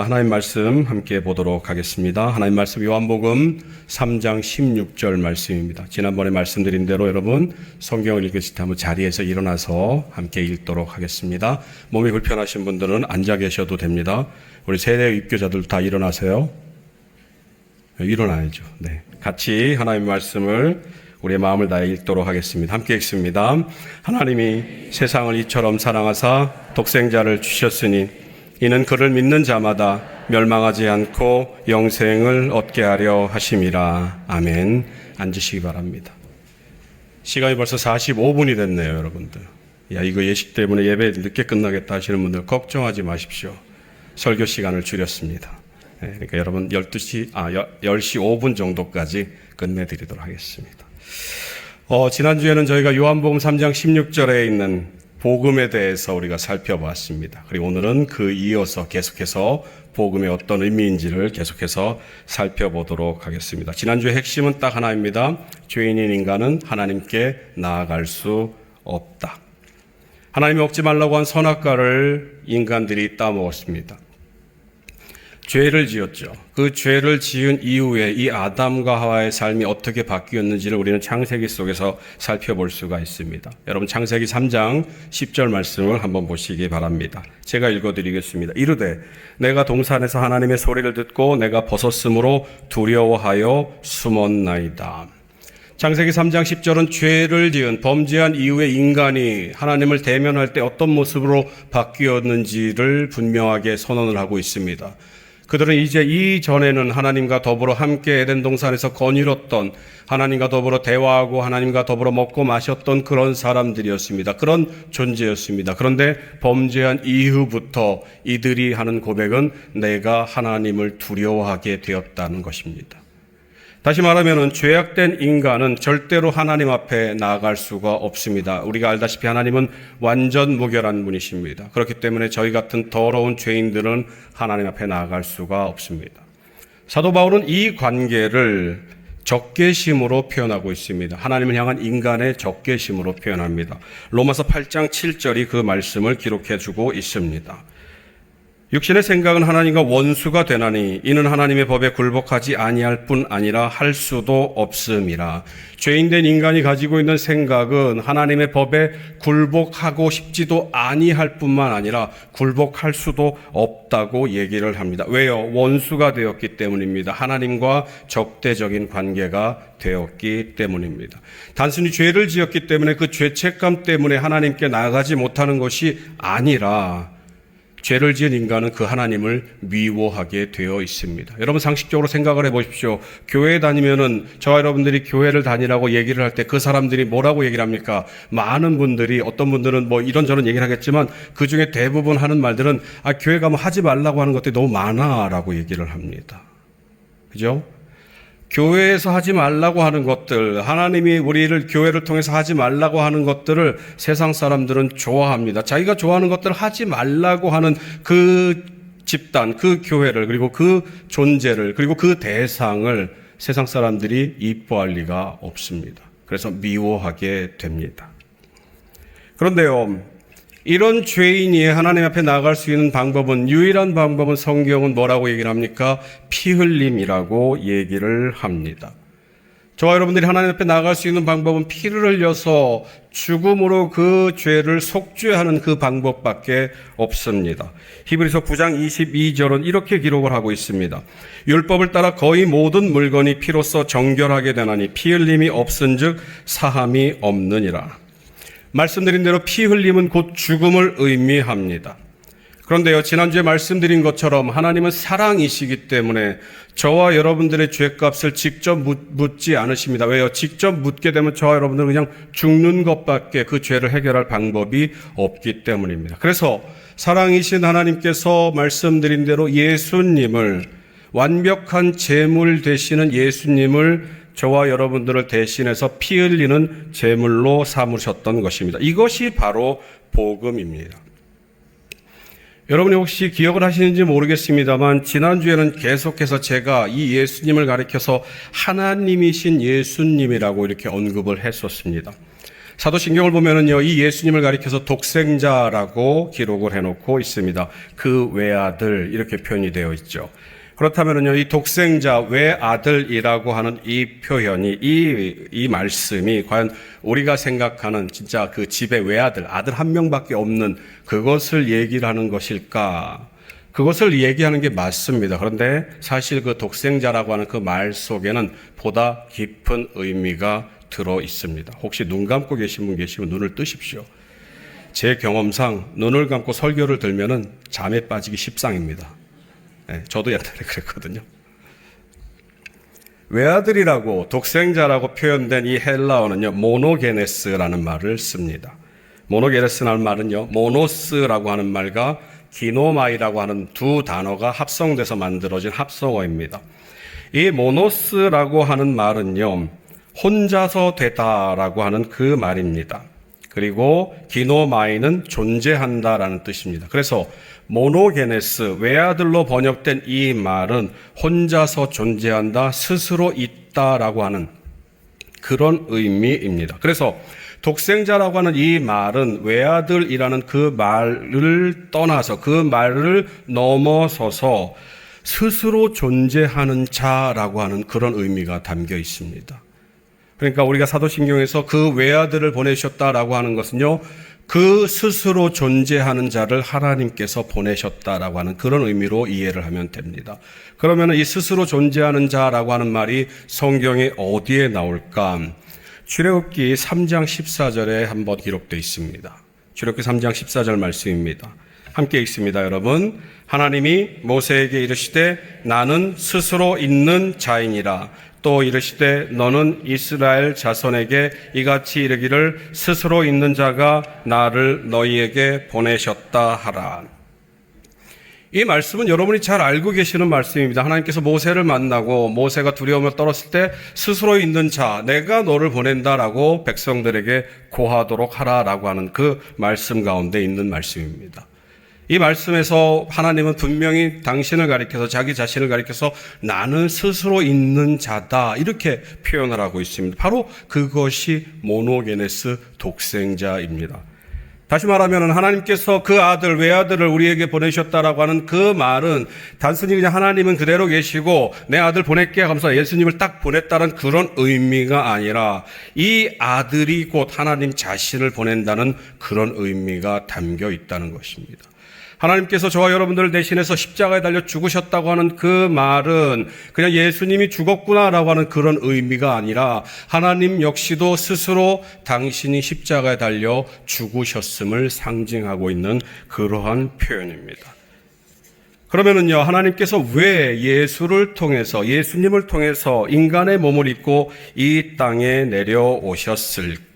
하나님 말씀 함께 보도록 하겠습니다. 하나님 말씀 요한복음 3장 16절 말씀입니다. 지난번에 말씀드린 대로 여러분 성경을 읽으실 때 한번 자리에서 일어나서 함께 읽도록 하겠습니다. 몸이 불편하신 분들은 앉아 계셔도 됩니다. 우리 세대 입교자들 다 일어나세요. 일어나야죠. 네. 같이 하나님 말씀을 우리의 마음을 다해 읽도록 하겠습니다. 함께 읽습니다. 하나님이 세상을 이처럼 사랑하사 독생자를 주셨으니 이는 그를 믿는 자마다 멸망하지 않고 영생을 얻게 하려 하심이라. 아멘. 앉으시기 바랍니다. 시간이 벌써 45분이 됐네요, 여러분들. 야, 이거 예식 때문에 예배 늦게 끝나겠다 하시는 분들 걱정하지 마십시오. 설교 시간을 줄였습니다. 네, 그러니까 여러분 12시, 아, 10시 5분 정도까지 끝내드리도록 하겠습니다. 어, 지난주에는 저희가 요한복음 3장 16절에 있는 복음에 대해서 우리가 살펴보았습니다. 그리고 오늘은 그 이어서 계속해서 복음의 어떤 의미인지를 계속해서 살펴보도록 하겠습니다. 지난주의 핵심은 딱 하나입니다. 죄인인 인간은 하나님께 나아갈 수 없다. 하나님이 먹지 말라고 한 선악과를 인간들이 따먹었습니다. 죄를 지었죠. 그 죄를 지은 이후에 이 아담과 하와의 삶이 어떻게 바뀌었는지를 우리는 창세기 속에서 살펴볼 수가 있습니다. 여러분 창세기 3장 10절 말씀을 한번 보시기 바랍니다. 제가 읽어드리겠습니다. 이르되 내가 동산에서 하나님의 소리를 듣고 내가 벗었으므로 두려워하여 숨었나이다. 창세기 3장 10절은 죄를 지은 범죄한 이후에 인간이 하나님을 대면할 때 어떤 모습으로 바뀌었는지를 분명하게 선언을 하고 있습니다. 그들은 이제 이전에는 하나님과 더불어 함께 에덴 동산에서 거닐었던 하나님과 더불어 대화하고 하나님과 더불어 먹고 마셨던 그런 사람들이었습니다. 그런 존재였습니다. 그런데 범죄한 이후부터 이들이 하는 고백은 내가 하나님을 두려워하게 되었다는 것입니다. 다시 말하면 죄악된 인간은 절대로 하나님 앞에 나아갈 수가 없습니다. 우리가 알다시피 하나님은 완전 무결한 분이십니다. 그렇기 때문에 저희 같은 더러운 죄인들은 하나님 앞에 나아갈 수가 없습니다. 사도 바울은 이 관계를 적개심으로 표현하고 있습니다. 하나님을 향한 인간의 적개심으로 표현합니다. 로마서 8장 7절이 그 말씀을 기록해 주고 있습니다. 육신의 생각은 하나님과 원수가 되나니 이는 하나님의 법에 굴복하지 아니할 뿐 아니라 할 수도 없음이라. 죄인된 인간이 가지고 있는 생각은 하나님의 법에 굴복하고 싶지도 아니할 뿐만 아니라 굴복할 수도 없다고 얘기를 합니다. 왜요? 원수가 되었기 때문입니다. 하나님과 적대적인 관계가 되었기 때문입니다. 단순히 죄를 지었기 때문에 그 죄책감 때문에 하나님께 나아가지 못하는 것이 아니라 죄를 지은 인간은 그 하나님을 미워하게 되어 있습니다. 여러분 상식적으로 생각을 해 보십시오. 교회 다니면은 저와 여러분들이 교회를 다니라고 얘기를 할 때 그 사람들이 뭐라고 얘기를 합니까? 많은 분들이 어떤 분들은 뭐 이런저런 얘기를 하겠지만 그 중에 대부분 하는 말들은 아 교회 가면 하지 말라고 하는 것들이 너무 많아라고 얘기를 합니다. 그죠? 교회에서 하지 말라고 하는 것들, 하나님이 우리를 교회를 통해서 하지 말라고 하는 것들을 세상 사람들은 좋아합니다. 자기가 좋아하는 것들을 하지 말라고 하는 그 집단, 그 교회를, 그리고 그 존재를, 그리고 그 대상을 세상 사람들이 이뻐할 리가 없습니다. 그래서 미워하게 됩니다. 그런데요, 이런 죄인이 하나님 앞에 나갈 수 있는 방법은 유일한 방법은 성경은 뭐라고 얘기를 합니까? 피 흘림이라고 얘기를 합니다. 저와 여러분들이 하나님 앞에 나갈 수 있는 방법은 피를 흘려서 죽음으로 그 죄를 속죄하는 그 방법밖에 없습니다. 히브리서 9장 22절은 이렇게 기록을 하고 있습니다. 율법을 따라 거의 모든 물건이 피로써 정결하게 되나니 피 흘림이 없은즉 사함이 없느니라. 말씀드린 대로 피 흘림은 곧 죽음을 의미합니다. 그런데요, 지난주에 말씀드린 것처럼 하나님은 사랑이시기 때문에 저와 여러분들의 죄값을 직접 묻지 않으십니다. 왜요? 직접 묻게 되면 저와 여러분들은 그냥 죽는 것밖에 그 죄를 해결할 방법이 없기 때문입니다. 그래서 사랑이신 하나님께서 말씀드린 대로 예수님을 완벽한 제물 되시는 예수님을 저와 여러분들을 대신해서 피 흘리는 제물로 삼으셨던 것입니다. 이것이 바로 복음입니다. 여러분이 혹시 기억을 하시는지 모르겠습니다만 지난주에는 계속해서 제가 이 예수님을 가리켜서 하나님이신 예수님이라고 이렇게 언급을 했었습니다. 사도신경을 보면은요, 이 예수님을 가리켜서 독생자라고 기록을 해놓고 있습니다. 그 외아들 이렇게 표현이 되어 있죠. 그렇다면은요, 이 독생자 외아들이라고 하는 이 표현이 이, 이 말씀이 과연 우리가 생각하는 진짜 그 집의 외아들, 아들 한 명밖에 없는 그것을 얘기를 하는 것일까? 그것을 얘기하는 게 맞습니다. 그런데 사실 그 독생자라고 하는 그 말 속에는 보다 깊은 의미가 들어 있습니다. 혹시 눈 감고 계신 분 계시면 눈을 뜨십시오. 제 경험상 눈을 감고 설교를 들면은 잠에 빠지기 십상입니다. 네, 저도 옛날에 그랬거든요. 외아들이라고 독생자라고 표현된 이 헬라어는요, 모노게네스라는 말을 씁니다. 모노게네스라는 말은요, 모노스라고 하는 말과 기노마이라고 하는 두 단어가 합성돼서 만들어진 합성어입니다. 이 모노스라고 하는 말은요, 혼자서 되다라고 하는 그 말입니다. 그리고 기노마이는 존재한다라는 뜻입니다. 그래서 모노게네스 외아들로 번역된 이 말은 혼자서 존재한다, 스스로 있다라고 하는 그런 의미입니다. 그래서 독생자라고 하는 이 말은 외아들이라는 그 말을 떠나서 그 말을 넘어서서 스스로 존재하는 자라고 하는 그런 의미가 담겨 있습니다. 그러니까 우리가 사도신경에서 그 외아들을 보내셨다라고 하는 것은요, 그 스스로 존재하는 자를 하나님께서 보내셨다라고 하는 그런 의미로 이해를 하면 됩니다. 그러면 이 스스로 존재하는 자라고 하는 말이 성경에 어디에 나올까? 출애굽기 3장 14절에 한번 기록되어 있습니다. 출애굽기 3장 14절 말씀입니다. 함께 읽습니다, 여러분. 하나님이 모세에게 이르시되 나는 스스로 있는 자이니라. 또 이르시되 너는 이스라엘 자손에게 이같이 이르기를 스스로 있는 자가 나를 너희에게 보내셨다 하라. 이 말씀은 여러분이 잘 알고 계시는 말씀입니다. 하나님께서 모세를 만나고 모세가 두려움을 떨었을 때 스스로 있는 자, 내가 너를 보낸다라고 백성들에게 고하도록 하라라고 하는 그 말씀 가운데 있는 말씀입니다. 이 말씀에서 하나님은 분명히 당신을 가리켜서 자기 자신을 가리켜서 나는 스스로 있는 자다 이렇게 표현을 하고 있습니다. 바로 그것이 모노게네스 독생자입니다. 다시 말하면 하나님께서 그 아들 외아들을 우리에게 보내셨다라고 하는 그 말은 단순히 그냥 하나님은 그대로 계시고 내 아들 보낼게 하면서 예수님을 딱 보냈다는 그런 의미가 아니라 이 아들이 곧 하나님 자신을 보낸다는 그런 의미가 담겨 있다는 것입니다. 하나님께서 저와 여러분들을 대신해서 십자가에 달려 죽으셨다고 하는 그 말은 그냥 예수님이 죽었구나라고 하는 그런 의미가 아니라 하나님 역시도 스스로 당신이 십자가에 달려 죽으셨음을 상징하고 있는 그러한 표현입니다. 그러면은요, 하나님께서 왜 예수를 통해서, 예수님을 통해서 인간의 몸을 입고 이 땅에 내려오셨을까?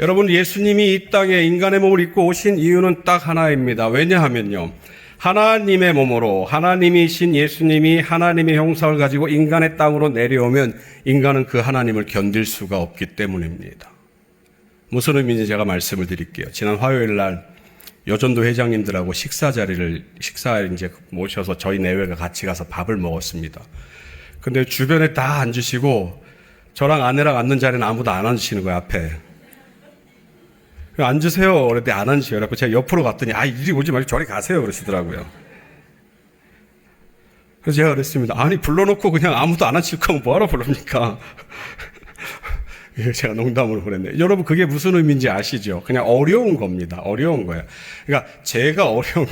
여러분, 예수님이 이 땅에 인간의 몸을 입고 오신 이유는 딱 하나입니다. 왜냐하면요. 하나님의 몸으로 하나님이신 예수님이 하나님의 형상을 가지고 인간의 땅으로 내려오면 인간은 그 하나님을 견딜 수가 없기 때문입니다. 무슨 의미인지 제가 말씀을 드릴게요. 지난 화요일 날 여전도 회장님들하고 식사 자리를 식사 이제 모셔서 저희 내외가 같이 가서 밥을 먹었습니다. 근데 주변에 다 앉으시고 저랑 아내랑 앉는 자리는 아무도 안 앉으시는 거예요 앞에. 앉으세요. 그랬더니 안 앉으세요. 그래서 제가 옆으로 갔더니, 아, 이리 오지 말고 저리 가세요. 그러시더라고요. 그래서 제가 그랬습니다. 아니, 불러놓고 그냥 아무도 안 앉힐 거면 뭐하러 부릅니까? 제가 농담으로 그랬네. 여러분, 그게 무슨 의미인지 아시죠? 그냥 어려운 겁니다. 어려운 거예요. 그러니까 제가 어려운,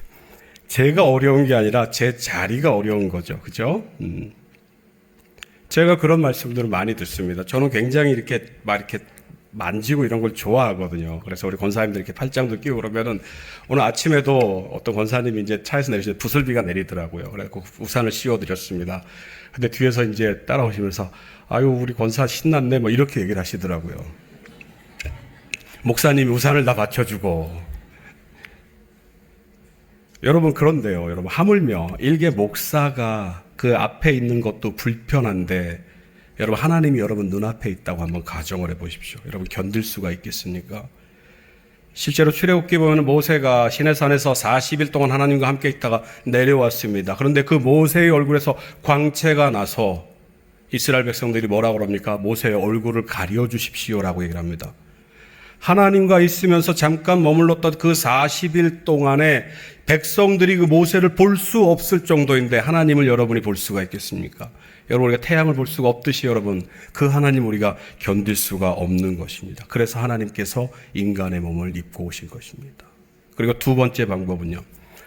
제가 어려운 게 아니라 제 자리가 어려운 거죠. 그죠? 음. 제가 그런 말씀들을 많이 듣습니다. 저는 굉장히 이렇게 막 이렇게 만지고 이런 걸 좋아하거든요. 그래서 우리 권사님들 이렇게 팔짱도 끼고 그러면은 오늘 아침에도 어떤 권사님이 이제 차에서 내리시는데 부슬비가 내리더라고요. 그래서 우산을 씌워드렸습니다. 근데 뒤에서 이제 따라오시면서 아유, 우리 권사 신났네. 뭐 이렇게 얘기를 하시더라고요. 목사님이 우산을 다 받쳐주고. 여러분, 그런데요. 여러분, 하물며 일개 목사가 그 앞에 있는 것도 불편한데 여러분 하나님이 여러분 눈앞에 있다고 한번 가정을 해 보십시오. 여러분 견딜 수가 있겠습니까? 실제로 출애굽기 보면 모세가 시내산에서 40일 동안 하나님과 함께 있다가 내려왔습니다. 그런데 그 모세의 얼굴에서 광채가 나서 이스라엘 백성들이 뭐라고 그럽니까? 모세의 얼굴을 가려 주십시오라고 얘기를 합니다. 하나님과 있으면서 잠깐 머물렀던 그 40일 동안에 백성들이 그 모세를 볼 수 없을 정도인데 하나님을 여러분이 볼 수가 있겠습니까? 여러분 우리가 태양을 볼 수가 없듯이 여러분 그 하나님 우리가 견딜 수가 없는 것입니다. 그래서 하나님께서 인간의 몸을 입고 오신 것입니다. 그리고 두 번째 방법은요.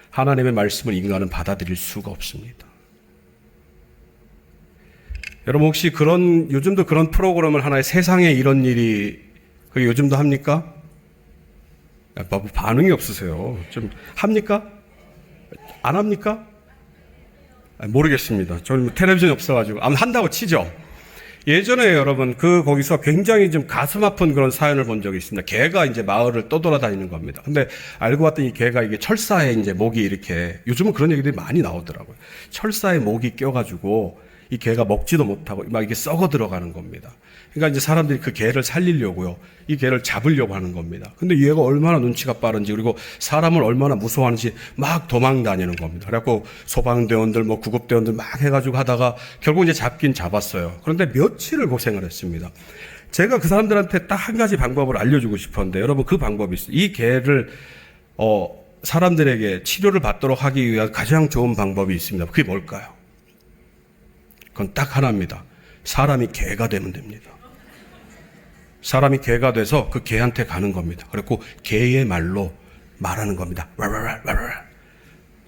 하나님의 말씀을 인간은 받아들일 수가 없습니다. 여러분 혹시 그런 요즘도 그런 프로그램을 하나의 세상에 이런 일이 그 요즘도 합니까? 야, 뭐 반응이 없으세요. 좀 합니까? 안 합니까? 아, 모르겠습니다. 저는 뭐 텔레비전이 없어가지고 아무 한다고 치죠. 예전에 여러분 그 거기서 굉장히 좀 가슴 아픈 그런 사연을 본 적이 있습니다. 개가 이제 마을을 떠돌아다니는 겁니다. 근데 알고 봤더니 이 개가 이게 철사에 이제 목이 이렇게 요즘은 그런 얘기들이 많이 나오더라고요. 철사에 목이 껴가지고 이 개가 먹지도 못하고 막 이게 썩어 들어가는 겁니다. 그러니까 이제 사람들이 그 개를 살리려고요. 이 개를 잡으려고 하는 겁니다. 근데 얘가 얼마나 눈치가 빠른지 그리고 사람을 얼마나 무서워하는지 막 도망 다니는 겁니다. 그래갖고 소방대원들 뭐 구급대원들 막 해가지고 하다가 결국 이제 잡긴 잡았어요. 그런데 며칠을 고생을 했습니다. 제가 그 사람들한테 딱 한 가지 방법을 알려주고 싶었는데 여러분 그 방법이 있어요. 이 개를 어 사람들에게 치료를 받도록 하기 위한 가장 좋은 방법이 있습니다. 그게 뭘까요? 그건 딱 하나입니다. 사람이 개가 되면 됩니다. 사람이 개가 돼서 그 개한테 가는 겁니다. 그리고 개의 말로 말하는 겁니다.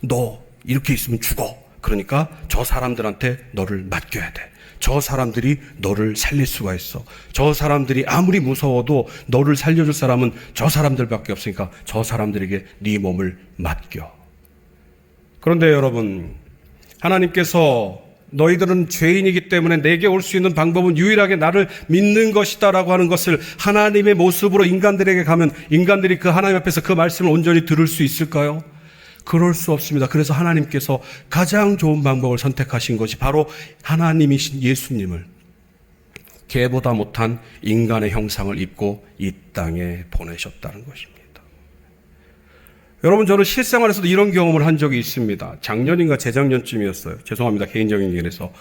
너 이렇게 있으면 죽어. 그러니까 저 사람들한테 너를 맡겨야 돼. 저 사람들이 너를 살릴 수가 있어. 저 사람들이 아무리 무서워도 너를 살려줄 사람은 저 사람들밖에 없으니까 저 사람들에게 네 몸을 맡겨. 그런데 여러분, 하나님께서 너희들은 죄인이기 때문에 내게 올 수 있는 방법은 유일하게 나를 믿는 것이다라고 하는 것을 하나님의 모습으로 인간들에게 가면 인간들이 그 하나님 앞에서 그 말씀을 온전히 들을 수 있을까요? 그럴 수 없습니다. 그래서 하나님께서 가장 좋은 방법을 선택하신 것이 바로 하나님이신 예수님을 개보다 못한 인간의 형상을 입고 이 땅에 보내셨다는 것입니다. 여러분 저는 실생활에서도 이런 경험을 한 적이 있습니다. 작년인가 재작년쯤이었어요. 죄송합니다. 개인적인 얘기라서.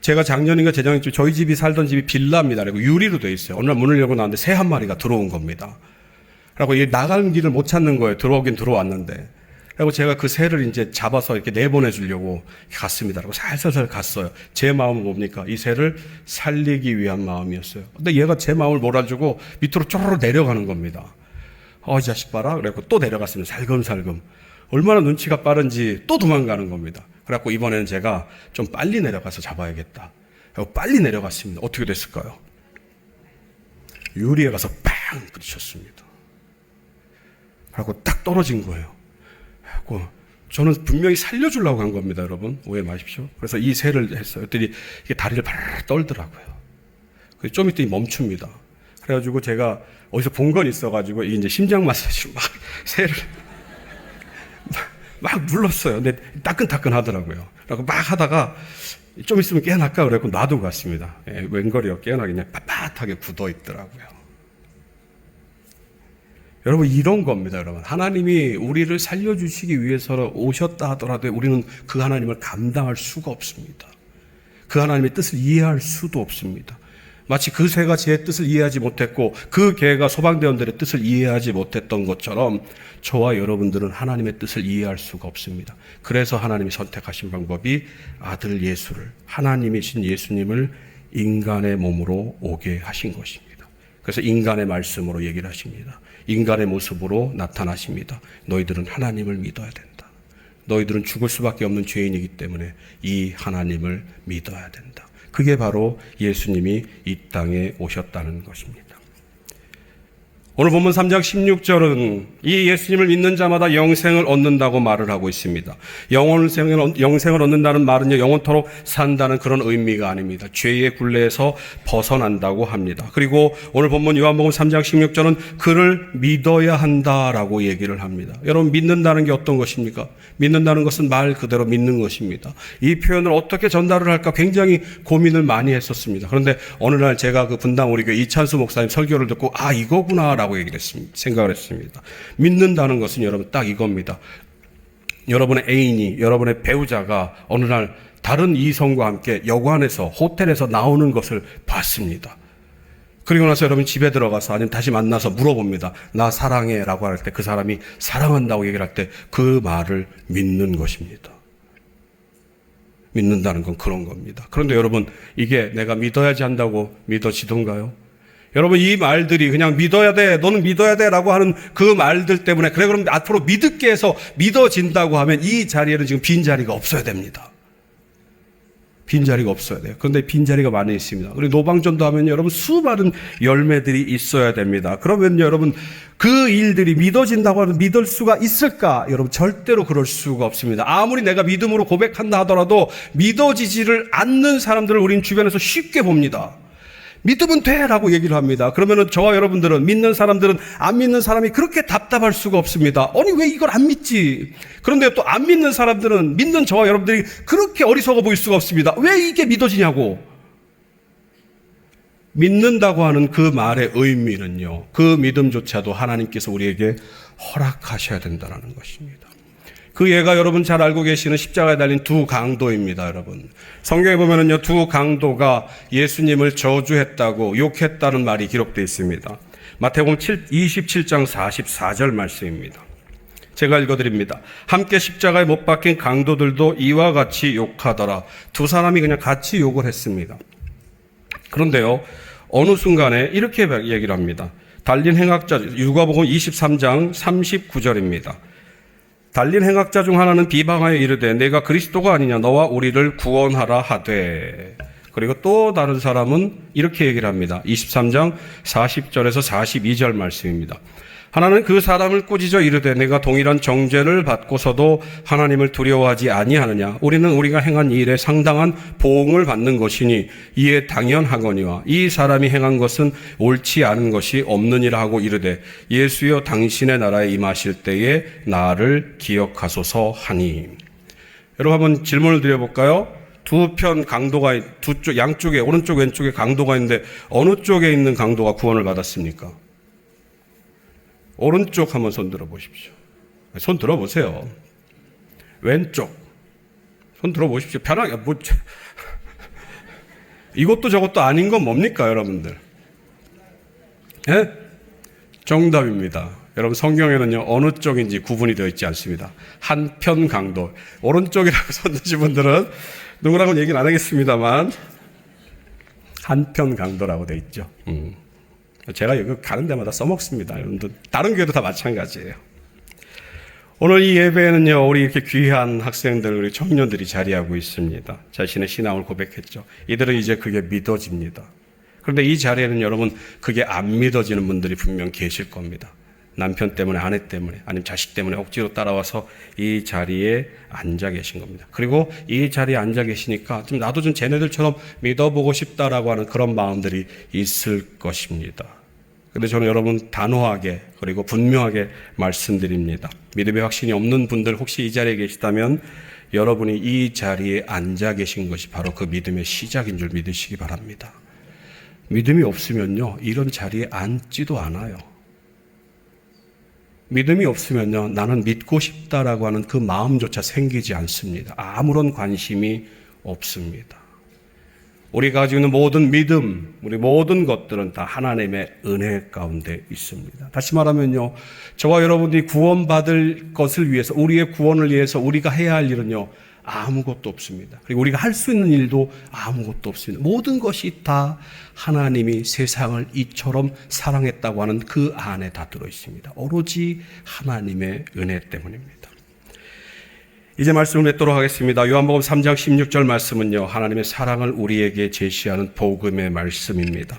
제가 작년인가 재작년쯤 저희 집이 살던 집이 빌라입니다. 그리고 유리로 돼 있어요. 어느 날 문을 열고 나왔는데 새 한 마리가 들어온 겁니다. 이 나가는 길을 못 찾는 거예요. 들어오긴 들어왔는데. 그리고 제가 그 새를 이제 잡아서 이렇게 내보내 주려고 갔습니다. 그리고 살살살 갔어요. 제 마음은 뭡니까? 이 새를 살리기 위한 마음이었어요. 근데 얘가 제 마음을 몰아주고 밑으로 쪼르르 내려가는 겁니다. 어, 이 자식 봐라. 그래갖고 또 내려갔습니다. 살금살금. 얼마나 눈치가 빠른지 또 도망가는 겁니다. 그래갖고 이번에는 제가 좀 빨리 내려가서 잡아야겠다. 빨리 내려갔습니다. 어떻게 됐을까요? 유리에 가서 빵 부딪혔습니다. 그리고 딱 떨어진 거예요. 그래갖고 저는 분명히 살려주려고 한 겁니다, 여러분. 오해 마십시오. 그래서 이 새를 했어요. 그랬더니 이게 다리를 바르르 떨더라고요. 좀 있더니 멈춥니다. 그래가지고 제가 어디서 본 건 있어가지고 이제 심장 마사지로 막 새를 막, 막 눌렀어요. 근데 따끈따끈 하더라고요. 그리고 막 하다가 좀 있으면 깨어날까 그래고 놔두고 갔습니다. 예, 웬걸이요. 깨어나기 그냥 빳빳하게 굳어 있더라고요. 여러분 이런 겁니다, 여러분. 하나님이 우리를 살려주시기 위해서 오셨다 하더라도 우리는 그 하나님을 감당할 수가 없습니다. 그 하나님의 뜻을 이해할 수도 없습니다. 마치 그 새가 제 뜻을 이해하지 못했고 그 개가 소방대원들의 뜻을 이해하지 못했던 것처럼 저와 여러분들은 하나님의 뜻을 이해할 수가 없습니다. 그래서 하나님이 선택하신 방법이 아들 예수를 하나님이신 예수님을 인간의 몸으로 오게 하신 것입니다. 그래서 인간의 말씀으로 얘기를 하십니다. 인간의 모습으로 나타나십니다. 너희들은 하나님을 믿어야 된다. 너희들은 죽을 수밖에 없는 죄인이기 때문에 이 하나님을 믿어야 된다. 그게 바로 예수님이 이 땅에 오셨다는 것입니다. 오늘 본문 3장 16절은 이 예수님을 믿는 자마다 영생을 얻는다고 말을 하고 있습니다. 영생을, 영생을 얻는다는 말은요, 영원토록 산다는 그런 의미가 아닙니다. 죄의 굴레에서 벗어난다고 합니다. 그리고 오늘 본문 요한복음 3장 16절은 그를 믿어야 한다라고 얘기를 합니다. 여러분, 믿는다는 게 어떤 것입니까? 믿는다는 것은 말 그대로 믿는 것입니다. 이 표현을 어떻게 전달을 할까 굉장히 고민을 많이 했었습니다. 그런데 어느 날 제가 그 분당 우리 교 이찬수 목사님 설교를 듣고 아, 이거구나 라고 얘기를 했습니다. 생각을 했습니다. 믿는다는 것은 여러분 딱 이겁니다. 여러분의 애인이, 여러분의 배우자가 어느 날 다른 이성과 함께 여관에서 호텔에서 나오는 것을 봤습니다. 그리고 나서 여러분 집에 들어가서 아니면 다시 만나서 물어봅니다. 나 사랑해 라고 할 때 그 사람이 사랑한다고 얘기를 할 때 그 말을 믿는 것입니다. 믿는다는 건 그런 겁니다. 그런데 여러분, 이게 내가 믿어야지 한다고 믿어지던가요? 여러분, 이 말들이 그냥 믿어야 돼, 너는 믿어야 돼 라고 하는 그 말들 때문에, 그래, 그럼 앞으로 믿을게 해서 믿어진다고 하면 이 자리에는 지금 빈 자리가 없어야 됩니다. 빈 자리가 없어야 돼요. 그런데 빈 자리가 많이 있습니다. 그리고 노방전도 하면 여러분 수많은 열매들이 있어야 됩니다. 그러면 여러분 그 일들이 믿어진다고 하면 믿을 수가 있을까? 여러분 절대로 그럴 수가 없습니다. 아무리 내가 믿음으로 고백한다 하더라도 믿어지지를 않는 사람들을 우린 주변에서 쉽게 봅니다. 믿으면 돼! 라고 얘기를 합니다. 그러면은 저와 여러분들은, 믿는 사람들은 안 믿는 사람이 그렇게 답답할 수가 없습니다. 아니, 왜 이걸 안 믿지? 그런데 또 안 믿는 사람들은, 믿는 저와 여러분들이 그렇게 어리석어 보일 수가 없습니다. 왜 이게 믿어지냐고. 믿는다고 하는 그 말의 의미는요, 그 믿음조차도 하나님께서 우리에게 허락하셔야 된다는 것입니다. 그 예가 여러분 잘 알고 계시는 십자가에 달린 두 강도입니다, 여러분. 성경에 보면은요, 두 강도가 예수님을 저주했다고 욕했다는 말이 기록되어 있습니다. 마태복음 27장 44절 말씀입니다. 제가 읽어드립니다. 함께 십자가에 못 박힌 강도들도 이와 같이 욕하더라. 두 사람이 그냥 같이 욕을 했습니다. 그런데요, 어느 순간에 이렇게 얘기를 합니다. 달린 행악자, 유가복음 23장 39절입니다. 달린 행악자 중 하나는 비방하여 이르되 내가 그리스도가 아니냐 너와 우리를 구원하라 하되 그리고 또 다른 사람은 이렇게 얘기를 합니다. 23장 40절에서 42절 말씀입니다. 하나는 그 사람을 꾸짖어 이르되 내가 동일한 정죄를 받고서도 하나님을 두려워하지 아니하느냐 우리는 우리가 행한 일에 상당한 보응을 받는 것이니 이에 당연하거니와 이 사람이 행한 것은 옳지 않은 것이 없느니라 하고 이르되 예수여 당신의 나라에 임하실 때에 나를 기억하소서 하니 여러분 한번 질문을 드려볼까요? 두 편 강도가 두 쪽 양쪽에 오른쪽 왼쪽에 강도가 있는데 어느 쪽에 있는 강도가 구원을 받았습니까? 오른쪽 한번 손 들어 보십시오. 손 들어 보세요. 왼쪽. 손 들어 보십시오. 편하게 뭐 이것도 저것도 아닌 건 뭡니까, 여러분들? 예? 정답입니다. 여러분 성경에는요 어느 쪽인지 구분이 되어 있지 않습니다. 한편 강도 오른쪽이라고 손 드신 분들은 누구라고 얘기는 안 하겠습니다만 한편 강도라고 되어 있죠. 음. 제가 여기 가는 데마다 써먹습니다. 여러분들 다른 교회도 다 마찬가지예요. 오늘 이 예배에는요, 우리 이렇게 귀한 학생들, 우리 청년들이 자리하고 있습니다. 자신의 신앙을 고백했죠. 이들은 이제 그게 믿어집니다. 그런데 이 자리에는 여러분, 그게 안 믿어지는 분들이 분명 계실 겁니다. 남편 때문에, 아내 때문에, 아니면 자식 때문에 억지로 따라와서 이 자리에 앉아 계신 겁니다. 그리고 이 자리에 앉아 계시니까 좀 나도 좀 쟤네들처럼 믿어보고 싶다라고 하는 그런 마음들이 있을 것입니다. 근데 저는 여러분 단호하게 그리고 분명하게 말씀드립니다. 믿음의 확신이 없는 분들 혹시 이 자리에 계시다면 여러분이 이 자리에 앉아 계신 것이 바로 그 믿음의 시작인 줄 믿으시기 바랍니다. 믿음이 없으면요, 이런 자리에 앉지도 않아요. 믿음이 없으면요, 나는 믿고 싶다라고 하는 그 마음조차 생기지 않습니다. 아무런 관심이 없습니다. 우리가 가지고 있는 모든 믿음, 우리 모든 것들은 다 하나님의 은혜 가운데 있습니다. 다시 말하면요, 저와 여러분들이 구원받을 것을 위해서, 우리의 구원을 위해서 우리가 해야 할 일은요, 아무것도 없습니다. 그리고 우리가 할 수 있는 일도 아무것도 없습니다. 모든 것이 다 하나님이 세상을 이처럼 사랑했다고 하는 그 안에 다 들어 있습니다. 오로지 하나님의 은혜 때문입니다. 이제 말씀을 맺도록 하겠습니다. 요한복음 3장 16절 말씀은요, 하나님의 사랑을 우리에게 제시하는 복음의 말씀입니다.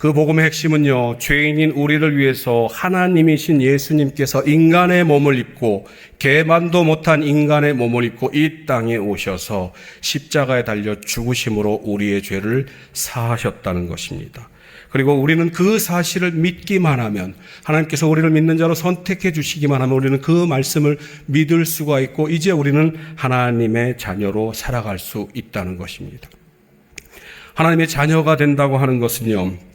그 복음의 핵심은요, 죄인인 우리를 위해서 하나님이신 예수님께서 인간의 몸을 입고, 개만도 못한 인간의 몸을 입고 이 땅에 오셔서 십자가에 달려 죽으심으로 우리의 죄를 사하셨다는 것입니다. 그리고 우리는 그 사실을 믿기만 하면 하나님께서 우리를 믿는 자로 선택해 주시기만 하면 우리는 그 말씀을 믿을 수가 있고 이제 우리는 하나님의 자녀로 살아갈 수 있다는 것입니다. 하나님의 자녀가 된다고 하는 것은요.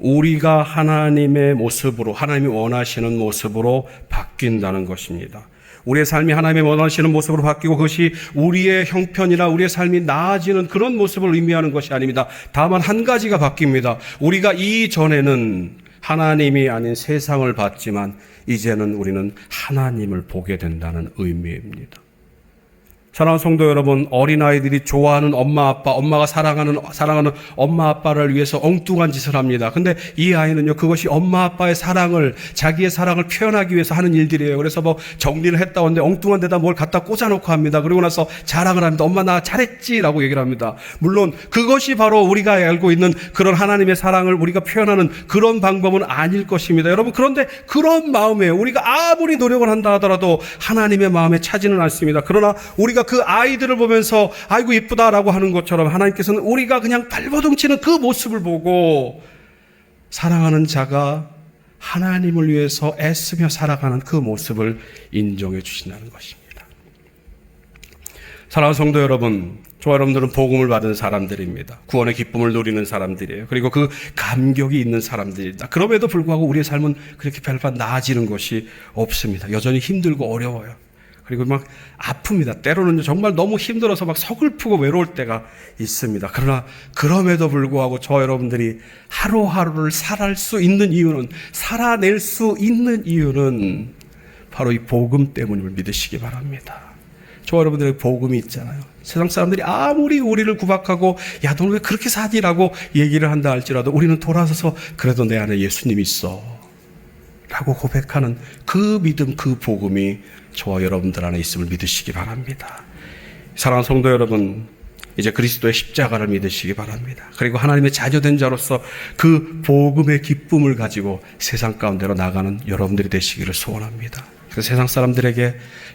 우리가 하나님의 모습으로 하나님이 원하시는 모습으로 바뀐다는 것입니다. 우리의 삶이 하나님의 원하시는 모습으로 바뀌고 그것이 우리의 형편이나 우리의 삶이 나아지는 그런 모습을 의미하는 것이 아닙니다. 다만 한 가지가 바뀝니다. 우리가 이전에는 하나님이 아닌 세상을 봤지만 이제는 우리는 하나님을 보게 된다는 의미입니다. 사랑하는 성도 여러분, 어린아이들이 좋아하는 엄마 아빠, 엄마가 사랑하는, 사랑하는 엄마 아빠를 위해서 엉뚱한 짓을 합니다. 근데 이 아이는요, 그것이 엄마 아빠의 사랑을, 자기의 사랑을 표현하기 위해서 하는 일들이에요. 그래서 뭐 정리를 했다 오는데 엉뚱한 데다 뭘 갖다 꽂아놓고 합니다. 그리고 나서 자랑을 합니다. 엄마 나 잘했지! 라고 얘기를 합니다. 물론 그것이 바로 우리가 알고 있는 그런 하나님의 사랑을 우리가 표현하는 그런 방법은 아닐 것입니다. 여러분, 그런데 그런 마음에 우리가 아무리 노력을 한다 하더라도 하나님의 마음에 차지는 않습니다. 그러나 우리가 그 아이들을 보면서 아이고 이쁘다라고 하는 것처럼 하나님께서는 우리가 그냥 발버둥치는 그 모습을 보고 사랑하는 자가 하나님을 위해서 애쓰며 살아가는 그 모습을 인정해 주신다는 것입니다. 사랑하는 성도 여러분, 저와 여러분들은 복음을 받은 사람들입니다. 구원의 기쁨을 누리는 사람들이에요. 그리고 그 감격이 있는 사람들이다. 그럼에도 불구하고 우리의 삶은 그렇게 별반 나아지는 것이 없습니다. 여전히 힘들고 어려워요. 그리고 막 아픕니다. 때로는 정말 너무 힘들어서 막 서글프고 외로울 때가 있습니다. 그러나 그럼에도 불구하고 저 여러분들이 하루하루를 살아갈 수 있는 이유는 살아낼 수 있는 이유는 바로 이 복음 때문임을 믿으시기 바랍니다. 저 여러분들의 복음이 있잖아요. 세상 사람들이 아무리 우리를 구박하고 야 너는 왜 그렇게 사니라고 얘기를 한다 할지라도 우리는 돌아서서 그래도 내 안에 예수님이 있어 라고 고백하는 그 믿음 그 복음이 저와 여러분들 안에 있음을 믿으시기 바랍니다. 사랑하는 성도 여러분 이제 그리스도의 십자가를 믿으시기 바랍니다. 그리고 하나님의 자녀된 자로서 그 복음의 기쁨을 가지고 세상 가운데로 나가는 여러분들이 되시기를 소원합니다. 그래서 세상 사람들에게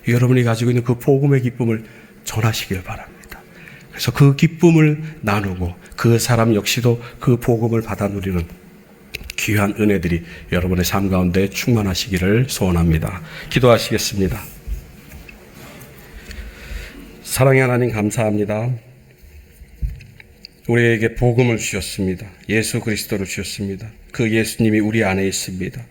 여러분이 가지고 있는 그 복음의 기쁨을 전하시길 바랍니다. 그래서 그 기쁨을 나누고 그 사람 역시도 그 복음을 받아 누리는 귀한 은혜들이 여러분의 삶 가운데 충만하시기를 소원합니다. 기도하시겠습니다. 사랑의 하나님 감사합니다. 우리에게 복음을 주셨습니다. 예수 그리스도를 주셨습니다. 그 예수님이 우리 안에 있습니다.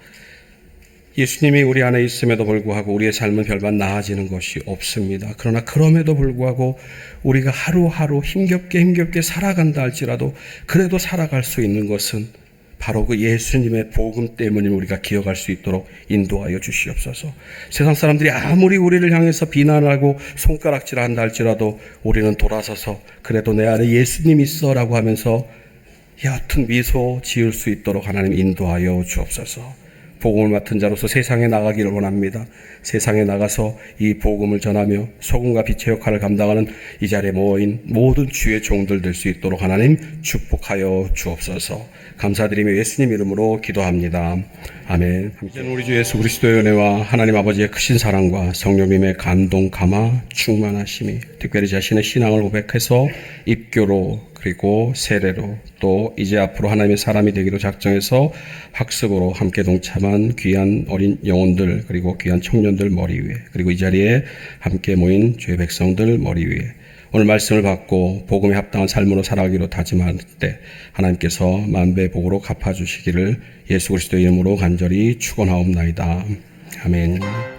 예수님이 우리 안에 있음에도 불구하고 우리의 삶은 별반 나아지는 것이 없습니다. 그러나 그럼에도 불구하고 우리가 하루하루 힘겹게 힘겹게 살아간다 할지라도 그래도 살아갈 수 있는 것은 바로 그 예수님의 복음 때문에 우리가 기억할 수 있도록 인도하여 주시옵소서. 세상 사람들이 아무리 우리를 향해서 비난하고 손가락질 한다 할지라도 우리는 돌아서서 그래도 내 안에 예수님 있어라고 하면서 옅은 미소 지을 수 있도록 하나님 인도하여 주옵소서. 복음을 맡은 자로서 세상에 나가기를 원합니다. 세상에 나가서 이 복음을 전하며 소금과 빛의 역할을 감당하는 이 자리에 모인 모든 주의 종들 될 수 있도록 하나님 축복하여 주옵소서. 감사드리며 예수님 이름으로 기도합니다. 아멘. 이제는 우리 주 예수 그리스도의 은혜와 하나님 아버지의 크신 사랑과 성령님의 감동 감화 충만하심이 특별히 자신의 신앙을 고백해서 입교로 그리고 세례로 또 이제 앞으로 하나님의 사람이 되기로 작정해서 학습으로 함께 동참한 귀한 어린 영혼들 그리고 귀한 청년들 머리 위에 그리고 이 자리에 함께 모인 주의 백성들 머리 위에 오늘 말씀을 받고 복음에 합당한 삶으로 살아가기로 다짐할 때 하나님께서 만배 복으로 갚아주시기를 예수 그리스도 이름으로 간절히 축원하옵나이다. 아멘.